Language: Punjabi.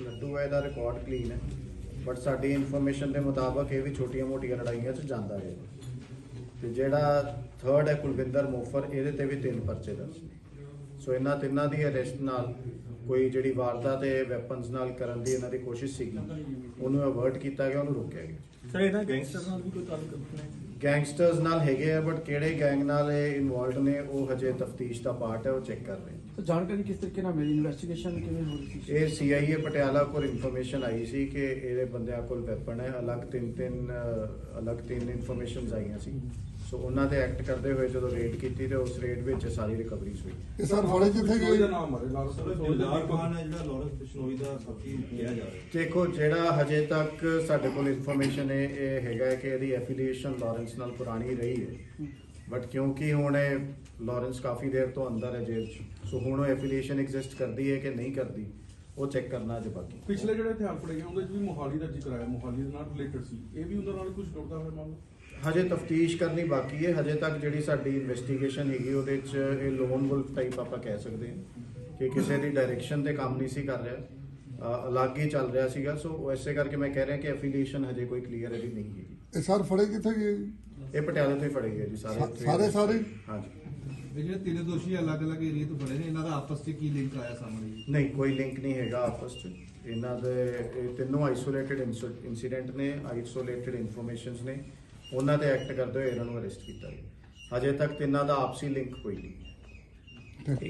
ਲੱਡੂ ਹੈ, ਇਹਦਾ ਰਿਕਾਰਡ ਕਲੀਨ ਹੈ। ਬਟ ਸਾਡੀ ਇਨਫੋਰਮੇਸ਼ਨ ਦੇ ਮੁਤਾਬਕ ਇਹ ਵੀ ਛੋਟੀਆਂ-ਮੋਟੀਆਂ ਲੜਾਈਆਂ 'ਚ ਜਾਂਦਾ ਰਿਹਾ। ਤੇ ਜਿਹੜਾ ਥਰਡ ਹੈ ਕੁਲਵਿੰਦਰ ਮੋਫਰ, ਇਹਦੇ ਤੇ ਵੀ ਤਿੰਨ ਪਰਚੇ ਦਰਜ ਨੇ। ਸੋ ਇਹਨਾਂ ਤਿੰਨਾਂ ਦੀ ਅਰੈਸਟ ਨਾਲ ਕੋਈ ਜਿਹੜੀ ਵਾਰਦਾਤ ਤੇ ਵੈਪਨਸ ਨਾਲ ਕਰਨ ਦੀ ਇਹਨਾਂ ਦੀ ਕੋਸ਼ਿਸ਼ ਸੀਗੀ ਉਹਨੂੰ ਅਵਰਟ ਕੀਤਾ ਗਿਆ ਉਹਨੂੰ ਰੋਕਿਆ ਗਿਆ। ਸਰ ਇਹਨਾਂ ਗੈਂਗਸਟਰ ਨਾਲ ਵੀ ਕੋਈ ਤਾਲੁਕ ਹੈ? ਗੈਂਗਸਟਰਸ ਨਾਲ ਹੈਗੇ ਆ ਬਟ ਕਿਹੜੇ ਗੈਂਗ ਨਾਲ ਇਹ ਇਨਵੋਲਡ ਨੇ ਉਹ ਹਜੇ ਤਫਤੀਸ਼ ਦਾ ਪਾਰਟ ਹੈ ਉਹ ਚੈੱਕ ਕਰ ਰਹੇ ਤਾਂ ਜਾਣਕਾਰੀ ਕਿਸ ਤਰੀਕੇ ਨਾਲ ਮਿਲੀ? ਇਨਵੈਸਟੀਗੇਸ਼ਨ ਕਿਵੇਂ ਹੋ ਰਹੀ ਸੀ? ਇਹ ਸੀਆਈਏ ਪਟਿਆਲਾ ਕੋਲ ਇਨਫੋਰਮੇਸ਼ਨ ਆਈ ਸੀ ਕਿ ਇਹਦੇ ਬੰਦਿਆਂ ਕੋਲ ਵੈਪਨ ਹੈ ਅਲੱਗ ਤਿੰਨ ਤਿੰਨ ਅਲੱਗ ਤਿੰਨ ਇਨਫੋਰਮੇਸ਼ਨਸ ਆਈਆਂ ਸੀ। ਸੋ ਉਹਨਾਂ ਤੇ ਐਕਟ ਕਰਦੇ ਹੋਏ ਜਦੋਂ ਰੇਡ ਕੀਤੀ ਤੇ ਉਸ ਰੇਡ ਵਿੱਚ ਸਾਰੀ ਰਿਕਵਰੀਜ਼ ਹੋਈ। ਇਹ ਸਰ ਫੜੇ ਕਿੱਥੇ ਗਏ ਨਾਮ ਹੈ ਲਾਲ ਦਿਲਦਾਰ ਖਾਨ ਹੈ ਜਿਹੜਾ ਲਾਰੈਂਸ ਬਿਸ਼ਨੋਈ ਦਾ ਸਾਥੀ ਕਿਹਾ ਜਾ ਰਿਹਾ। ਦੇਖੋ ਜਿਹੜਾ ਹਜੇ ਤੱਕ ਸਾਡੇ ਕੋਲ ਇਨਫੋਰਮੇਸ਼ਨ ਹੈ ਇਹ ਹੈਗਾ ਹੈ ਕਿ ਇਹਦੀ ਐਫੀਲੀਏਸ਼ਨ ਲਾਰੈਂਸ ਨਾਲ ਪੁਰਾਣੀ ਰਹੀ ਹੈ। ਬਟ ਕਿਉਂਕਿ ਹੁਣ ਇਹ ਲਾਰੈਂਸ ਕਾਫੀ ਦੇਰ ਤੋਂ ਅੰਦਰ ਹੈ ਜੇਲ੍ਹ 'ਚ ਸੋ ਹੁਣ ਉਹ ਐਫੀਲੀਏਸ਼ਨ ਐਗਜ਼ਿਸਟ ਕਰਦੀ ਹੈ ਕਿ ਨਹੀਂ ਕਰਦੀ ਉਹ ਚੈੱਕ ਕਰਨਾ ਅਜੇ ਬਾਕੀ। ਪਿਛਲੇ ਜਿਹੜੇ ਹਥਿਆਰ ਫੜੇ ਗਏ ਉਹਦੇ ਵਿੱਚ ਵੀ ਮੋਹਾਲੀ ਦਾ ਜ਼ਿਕਰ ਆਇਆ ਮੋਹਾਲੀ ਦੇ ਨਾਲ ਰਿਲੇਟਡ ਸੀ। ਇਹ ਵੀ ਉਹਨਾਂ ਨਾਲ ਕੁਝ ਜੁੜਦਾ ਹੋਇਆ ਮਾਮਲਾ? ਹਜੇ ਤਫਤੀਸ਼ ਕਰਨੀ ਬਾਕੀ ਹੈ। ਹਜੇ ਤੱਕ ਜਿਹੜੀ ਸਾਡੀ ਇਨਵੈਸਟੀਗੇਸ਼ਨ ਹੈਗੀ ਉਹਦੇ 'ਚ ਇਹ ਲੋਨ ਵੁਲਫ ਟਾਈਪ ਆਪਾਂ ਕਹਿ ਸਕਦੇ ਹਾਂ। ਕਿ ਕਿਸੇ ਦੀ ਡਾਇਰੈਕਸ਼ਨ ਤੇ ਕੰਮ ਨਹੀਂ ਸੀ ਕਰ ਰਿਹਾ ਅ, ਅਲੱਗ ਹੀ ਚੱਲ ਰਿਹਾ ਸੀਗਾ ਸੋ ਉਹ ਐਸੇ ਕਰਕੇ ਮੈਂ ਕਹਿ ਰਿਹਾ ਕਿ ਐਫੀਲੀਏਸ਼ਨ ਹਜੇ ਕੋਈ ਕਲੀਅਰ ਇਹਦੀ ਨਹੀਂ ਹੈਗੀ। ਇਹ ਸਰ ਫੜੇ ਕਿੱਥੇ ਗਏ? ਜੀ? ਇਹ ਪਟਿਆਲੇ ਤੋਂ ਹੀ ਫੜੇ ਗਏ ਜੀ ਸਾਰੇ ਸਾ- ਸਾਰੇ ਸਾਰੇ? ਹਾਂਜੀ। ਇਹ ਜਿਹੜੇ ਤਿੰਨ ਦੋਸ਼ੀ ਅਲੱਗ-ਅਲੱਗ ਏਰੀਆ ਤੋਂ ਫੜੇ ਨੇ ਇਹਨਾਂ ਦਾ ਆਪਸ 'ਚ ਕੀ ਲਿੰਕ ਆਇਆ ਸਾਹਮਣੇ? ਜੀ? ਨਹੀਂ ਕੋਈ ਲਿੰਕ ਨਹੀਂ ਹੈਗਾ ਆਪਸ 'ਚ। ਇਹਨਾਂ ਦੇ ਇਹ ਤਿੰਨੋਂ ਆਈਸੋਲੇਟਡ ਇਨਸੀਡੈਂਟ ਨੇ ਆਈਸੋਲੇਟਡ ਇਨਫੋਰਮੇਸ਼ਨਸ ਨੇ। ਉਹਨਾਂ ਤੇ ਐਕਟ ਕਰਦੇ ਹੋਏ ਇਹਨਾਂ ਨੂੰ ਅਰੈਸਟ ਕੀਤਾ ਗਿਆ। ਹਜੇ ਤੱਕ ਤਿੰਨਾਂ ਦਾ ਆਪਸੀ ਲਿੰਕ ਕੋਈ ਨਹੀਂ